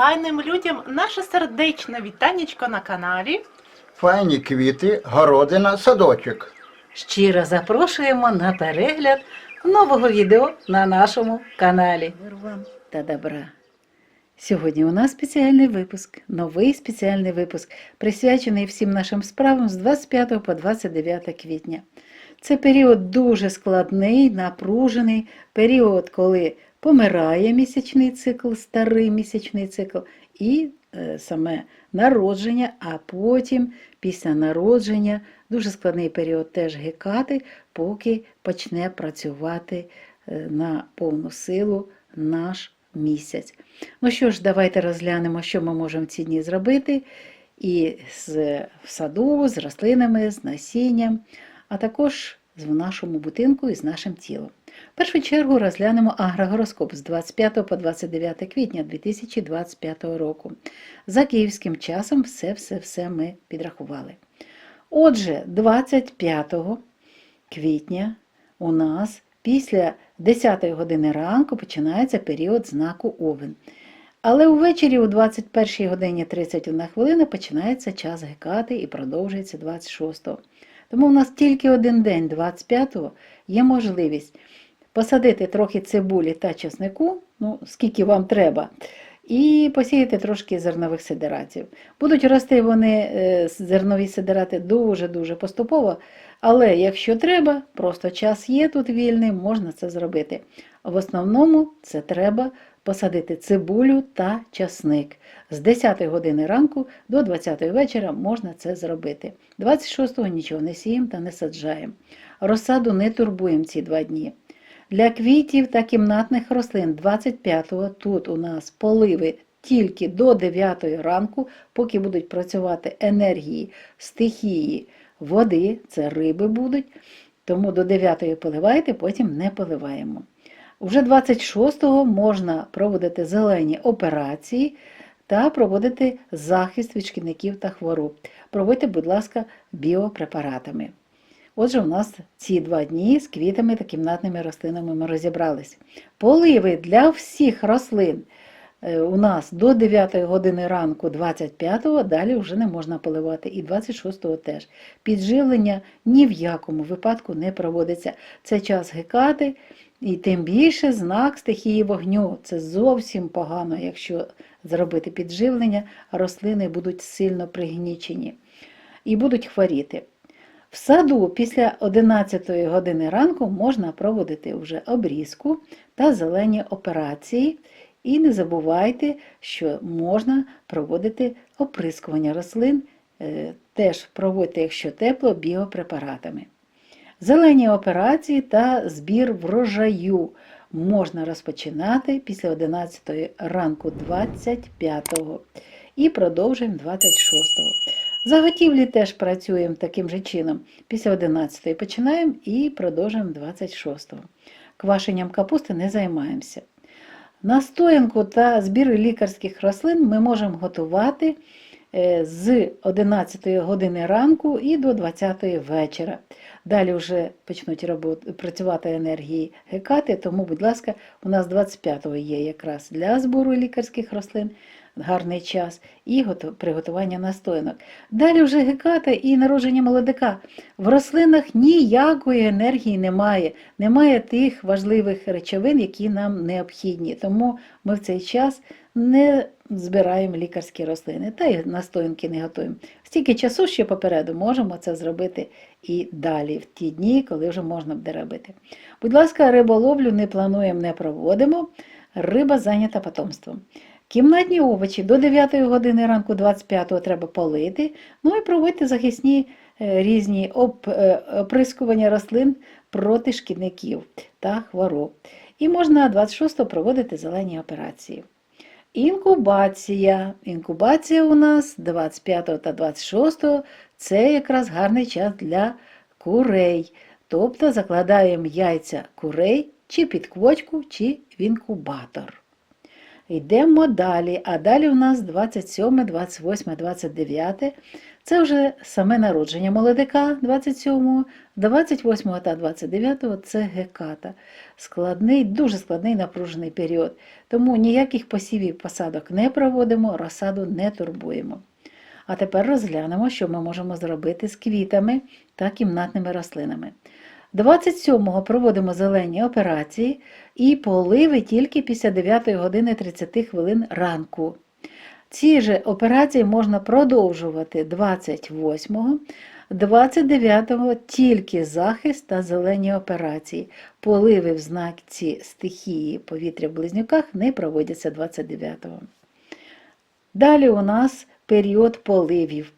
файним людям наше сердечне вітанечко на каналі. Файні квіти, городина, садочок. Щиро запрошуємо на перегляд нового відео на нашому каналі. Мир вам та добра. Сьогодні у нас спеціальний випуск, новий спеціальний випуск, присвячений всім нашим справам з 25 по 29 квітня. Це період дуже складний, напружений, період, коли помирає місячний цикл, старий місячний цикл, і е, саме народження, а потім, після народження, дуже складний період теж гекати, поки почне працювати е, на повну силу наш місяць. Ну що ж, давайте розглянемо, що ми можемо в ці дні зробити і з, в саду, з рослинами, з насінням, а також в нашому будинку і з нашим тілом. В першу чергу розглянемо агрогороскоп з 25 по 29 квітня 2025 року. За київським часом все-все-все ми підрахували. Отже, 25 квітня у нас після 10 години ранку починається період знаку Овен. Але увечері о 21 годині 31 хвилина починається час гекати і продовжується 26-го. Тому у нас тільки один день, 25-го, є можливість посадити трохи цибулі та чеснику, ну, скільки вам треба, і посіяти трошки зернових сидератів. Будуть рости вони, е, зернові сидерати, дуже-дуже поступово, але якщо треба, просто час є тут вільний, можна це зробити. В основному це треба посадити цибулю та часник. З 10 години ранку до 20 вечора можна це зробити. 26-го нічого не сіємо та не саджаємо. Розсаду не турбуємо ці два дні. Для квітів та кімнатних рослин 25-го тут у нас поливи тільки до 9 ранку, поки будуть працювати енергії, стихії, води, це риби будуть. Тому до 9 поливайте, потім не поливаємо. Уже 26-го можна проводити зелені операції та проводити захист від шкідників та хвороб. Проводьте, будь ласка, біопрепаратами. Отже, у нас ці два дні з квітами та кімнатними рослинами ми розібрались. Поливи для всіх рослин е, у нас до 9 години ранку 25-го, далі вже не можна поливати, і 26-го теж. Підживлення ні в якому випадку не проводиться. Це час гекати, і тим більше знак стихії вогню. Це зовсім погано, якщо зробити підживлення, рослини будуть сильно пригнічені і будуть хворіти. В саду після 11 години ранку можна проводити вже обрізку та зелені операції. І не забувайте, що можна проводити оприскування рослин, е, теж проводьте, якщо тепло, біопрепаратами. Зелені операції та збір врожаю можна розпочинати після 11 ранку 25 і продовжуємо 26. Заготівлі теж працюємо таким же чином. Після 11 починаємо і продовжуємо 26. Квашенням капусти не займаємося. Настоянку та збір лікарських рослин ми можемо готувати е, з 11 години ранку і до 20 вечора. Далі вже почнуть робот- працювати енергії гекати, тому, будь ласка, у нас 25-го є якраз для збору лікарських рослин гарний час і приготування настоянок. Далі вже геката і народження молодика. В рослинах ніякої енергії немає, немає тих важливих речовин, які нам необхідні. Тому ми в цей час не збираємо лікарські рослини та й настоянки не готуємо. Стільки часу ще попереду можемо це зробити і далі, в ті дні, коли вже можна буде робити. Будь ласка, риболовлю не плануємо, не проводимо. Риба зайнята потомством. Кімнатні овочі до 9 години ранку 25-го треба полити, ну і проводьте захисні е, різні е, оприскування рослин проти шкідників та хвороб. І можна 26-го проводити зелені операції. Інкубація. Інкубація у нас 25 та 26 це якраз гарний час для курей. Тобто закладаємо яйця курей чи під квочку, чи в інкубатор. Йдемо далі. А далі у нас 27, 28, 29. Це вже саме народження молодика 27, 28 та 29 це геката. Складний, дуже складний напружений період. Тому ніяких посівів посадок не проводимо, розсаду не турбуємо. А тепер розглянемо, що ми можемо зробити з квітами та кімнатними рослинами. 27-го проводимо зелені операції і поливи тільки після 9 години 30 хвилин ранку. Ці ж операції можна продовжувати 28-го, 29-го тільки захист та зелені операції. Поливи в знаці стихії повітря в близнюках не проводяться 29-го. Далі у нас період поливів.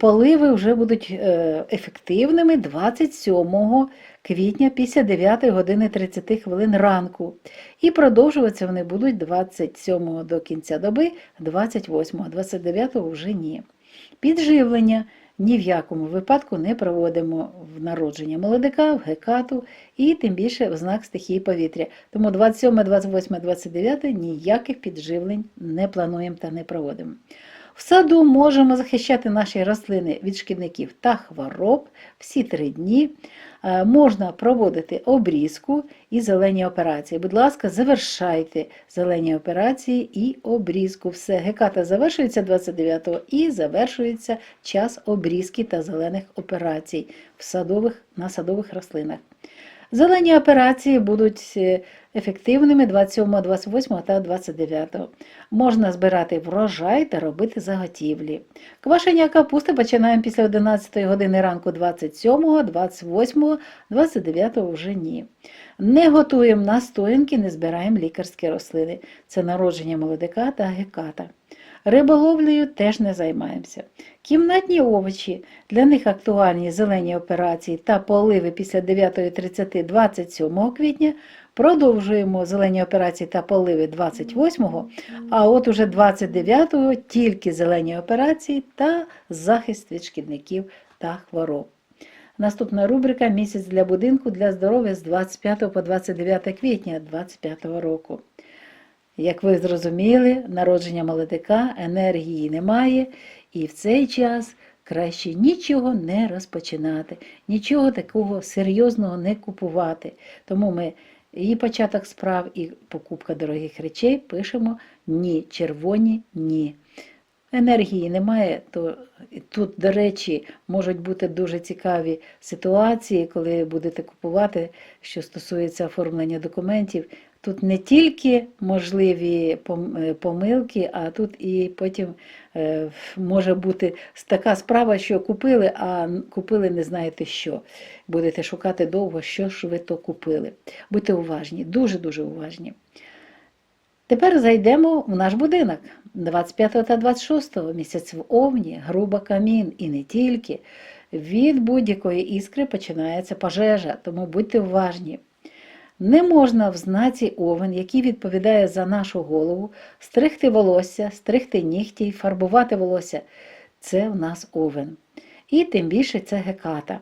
Поливи вже будуть е, ефективними 27 квітня після 9 години 30 хвилин ранку. І продовжуватися вони будуть 27 до кінця доби, 28, 29 вже ні. Підживлення ні в якому випадку не проводимо в народження молодика, в гекату і тим більше в знак стихії повітря. Тому 27, 28, 29 ніяких підживлень не плануємо та не проводимо. В саду можемо захищати наші рослини від шкідників та хвороб всі три дні. Е, Можна проводити обрізку і зелені операції. Будь ласка, завершайте зелені операції і обрізку. Все, геката завершується 29-го і завершується час обрізки та зелених операцій в садових, на садових рослинах. Зелені операції будуть е, ефективними 27, 28 та 29. Можна збирати врожай та робити заготівлі. Квашення капусти починаємо після 11 години ранку 27, 28, 29 вже ні. Не готуємо настоянки, не збираємо лікарські рослини. Це народження молодика та геката. Риболовлею теж не займаємося. Кімнатні овочі, для них актуальні зелені операції та поливи після 9.30 27 квітня. Продовжуємо зелені операції та поливи 28-го, а от уже 29-го тільки зелені операції та захист від шкідників та хвороб. Наступна рубрика Місяць для будинку для здоров'я з 25 по 29 квітня 2025 року. Як ви зрозуміли, народження молодика енергії немає, і в цей час краще нічого не розпочинати, нічого такого серйозного не купувати. Тому ми і початок справ, і покупка дорогих речей пишемо ні, червоні ні. Енергії немає, то тут, до речі, можуть бути дуже цікаві ситуації, коли будете купувати, що стосується оформлення документів. Тут не тільки можливі е, помилки, а тут і потім е, може бути така справа, що купили, а купили не знаєте що. Будете шукати довго, що ж ви то купили. Будьте уважні, дуже-дуже уважні. Тепер зайдемо в наш будинок. 25 та 26 місяць в Овні, груба камін і не тільки. Від будь-якої іскри починається пожежа, тому будьте уважні. Не можна в знаці овен, який відповідає за нашу голову, стригти волосся, стригти нігті, фарбувати волосся. Це в нас овен. І тим більше це геката.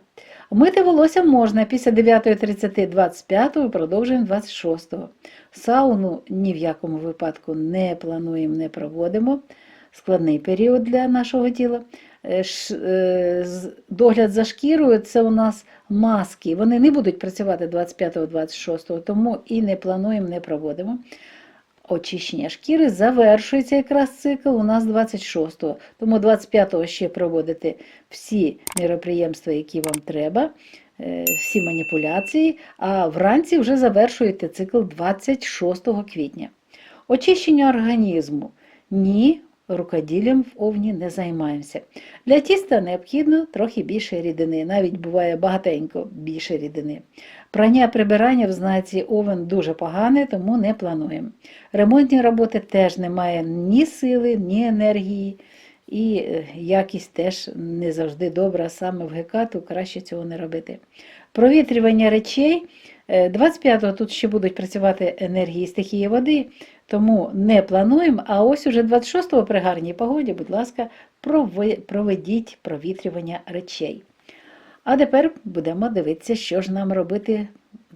Мити волосся можна після 9.30 25 і продовжуємо 26. Сауну ні в якому випадку не плануємо, не проводимо. Складний період для нашого тіла. Е, е, Догляд за шкірою це у нас маски. Вони не будуть працювати 25-26, тому і не плануємо, не проводимо. Очищення шкіри завершується якраз цикл у нас 26-го. Тому 25-го ще проводите всі міроприємства, які вам треба, е, всі маніпуляції, а вранці вже завершуєте цикл 26 квітня. Очищення організму. Ні, рукоділлям в овні не займаємося. Для тіста необхідно трохи більше рідини, навіть буває багатенько більше рідини. Прання прибирання в знаці овен дуже погане, тому не плануємо. Ремонтні роботи теж немає ні сили, ні енергії, і е, якість теж не завжди добра, саме в гекату краще цього не робити. Провітрювання речей. е, 25-го тут ще будуть працювати енергії стихії води, тому не плануємо. А ось уже 26-го при гарній погоді, будь ласка, проведіть провітрювання речей. А тепер будемо дивитися, що ж нам робити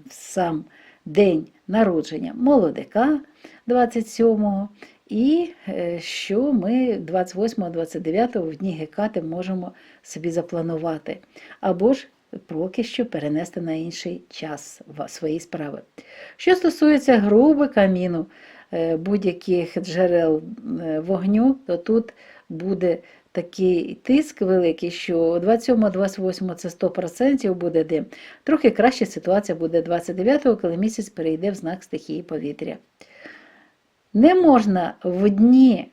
в сам день народження молодика 27-го, і е, що ми 28-29 в дні Гекати можемо собі запланувати, або ж поки що перенести на інший час свої справи. Що стосується груби каміну, будь-яких джерел е, вогню, то тут буде такий тиск великий, що 27-28 це 100% буде дим. Трохи краща ситуація буде 29-го, коли місяць перейде в знак стихії повітря. Не можна в дні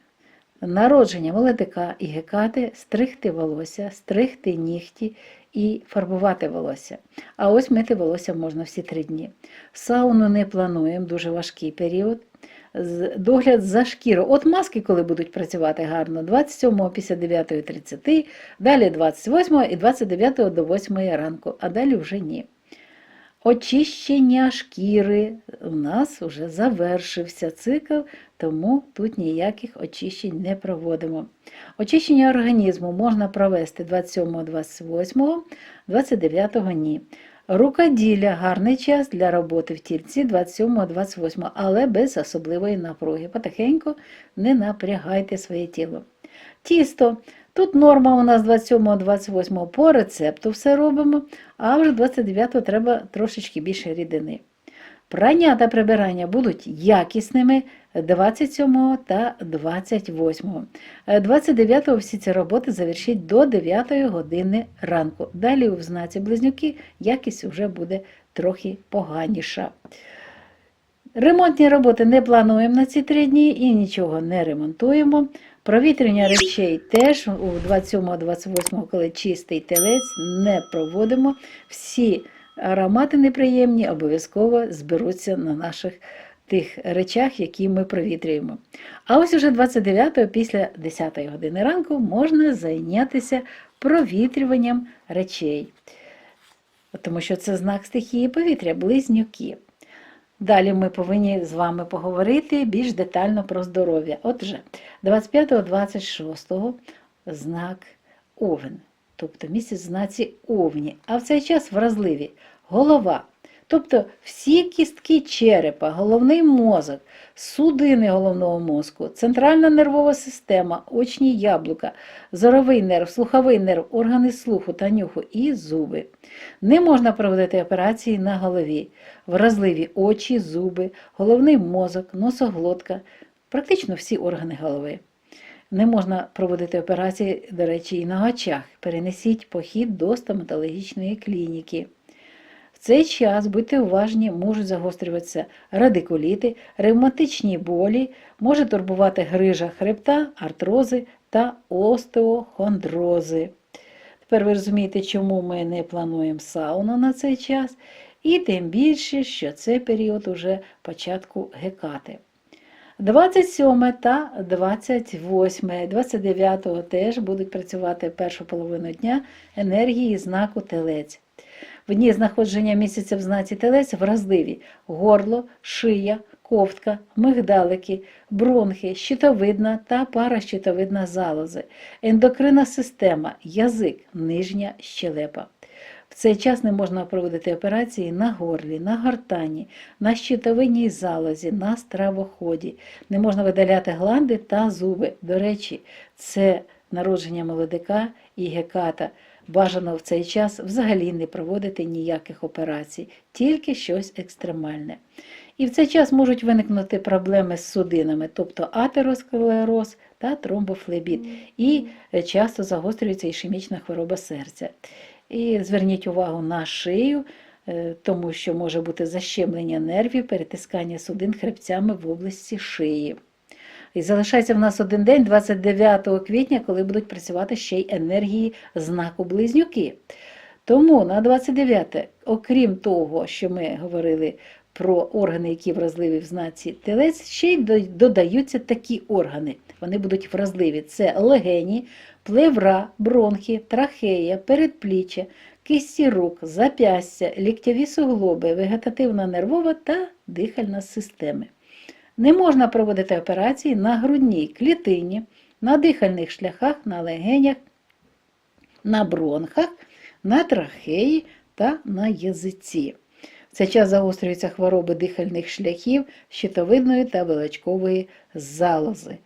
народження молодика і гекати стригти волосся, стригти нігті і фарбувати волосся. А ось мити волосся можна всі три дні. Сауну не плануємо, дуже важкий період. Догляд за шкірою. От маски, коли будуть працювати гарно, 27, після 9.30, далі 28 і 29 до 8 ранку, а далі вже ні. Очищення шкіри у нас вже завершився цикл, тому тут ніяких очищень не проводимо. Очищення організму можна провести 27, 28, 29 ні. Рукоділля гарний час для роботи в тільці 27-28, але без особливої напруги. Потихеньку не напрягайте своє тіло. Тісто. Тут норма у нас 27-28 по рецепту все робимо, а вже 29 треба трошечки більше рідини. Прання та прибирання будуть якісними 27 та 28. 29 всі ці роботи завершіть до 9 години ранку. Далі в знаці близнюки якість вже буде трохи поганіша. Ремонтні роботи не плануємо на ці три дні і нічого не ремонтуємо. Провітрення речей теж у 27-28, коли чистий телець, не проводимо. Всі аромати неприємні обов'язково зберуться на наших тих речах, які ми провітрюємо. А ось уже 29-го, після 10-ї години ранку, можна зайнятися провітрюванням речей. Тому що це знак стихії повітря, близнюки. Далі ми повинні з вами поговорити більш детально про здоров'я. Отже, 25-26 знак Овен, тобто місяць знаці Овні, а в цей час вразливі голова. Тобто всі кістки черепа, головний мозок, судини головного мозку, центральна нервова система, очні яблука, зоровий нерв, слуховий нерв, органи слуху та нюху і зуби. Не можна проводити операції на голові, вразливі очі, зуби, головний мозок, носоглотка, практично всі органи голови. Не можна проводити операції, до речі, і на очах. Перенесіть похід до стоматологічної клініки. Цей час, будьте уважні, можуть загострюватися радикуліти, ревматичні болі, може турбувати грижа хребта, артрози та остеохондрози. Тепер ви розумієте, чому ми не плануємо сауну на цей час, і тим більше, що це період уже початку гекати. 27 та 28, 29 теж будуть працювати першу половину дня енергії знаку телець. В дні знаходження місяця в знаці телець вразливі горло, шия, ковтка, мигдалики, бронхи, щитовидна та паращитовидна залози, ендокринна система, язик, нижня щелепа. В цей час не можна проводити операції на горлі, на гортані, на щитовидній залозі, на стравоході. Не можна видаляти гланди та зуби. До речі, це народження молодика і геката. Бажано в цей час взагалі не проводити ніяких операцій, тільки щось екстремальне. І в цей час можуть виникнути проблеми з судинами, тобто атеросклероз та тромбофлебіт. І е, часто загострюється ішемічна хвороба серця. І зверніть увагу на шию, е, тому що може бути защемлення нервів, перетискання судин хребцями в області шиї. І залишається в нас один день, 29 квітня, коли будуть працювати ще й енергії знаку близнюки. Тому на 29, окрім того, що ми говорили про органи, які вразливі в знаці телець, ще й додаються такі органи. Вони будуть вразливі. Це легені, плевра, бронхи, трахея, передпліччя, кисті рук, запястя, ліктєві суглоби, вегетативна нервова та дихальна системи. Не можна проводити операції на грудній клітині, на дихальних шляхах, на легенях, на бронхах, на трахеї та на язиці. В цей час загострюються хвороби дихальних шляхів, щитовидної та величкової залози.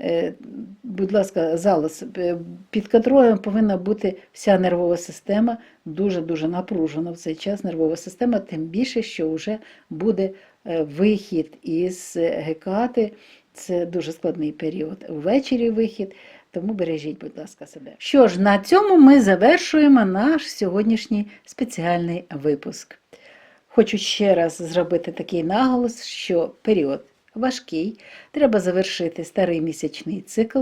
Е, Будь ласка, залоз. Е, Під контролем повинна бути вся нервова система, дуже-дуже напружена в цей час нервова система, тим більше, що вже буде е, вихід із гекати. Це дуже складний період. Ввечері вихід, тому бережіть, будь ласка, себе. Що ж, на цьому ми завершуємо наш сьогоднішній спеціальний випуск. Хочу ще раз зробити такий наголос, що період важкий, треба завершити старий місячний цикл,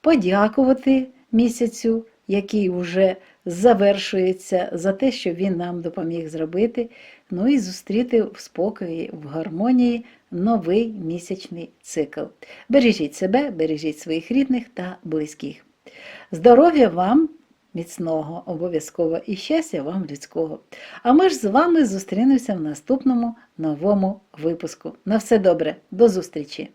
подякувати місяцю, який вже завершується, за те, що він нам допоміг зробити, ну і зустріти в спокої, в гармонії новий місячний цикл. Бережіть себе, бережіть своїх рідних та близьких. Здоров'я вам! Міцного обов'язково і щастя вам людського. А ми ж з вами зустрінемося в наступному новому випуску. На все добре, до зустрічі!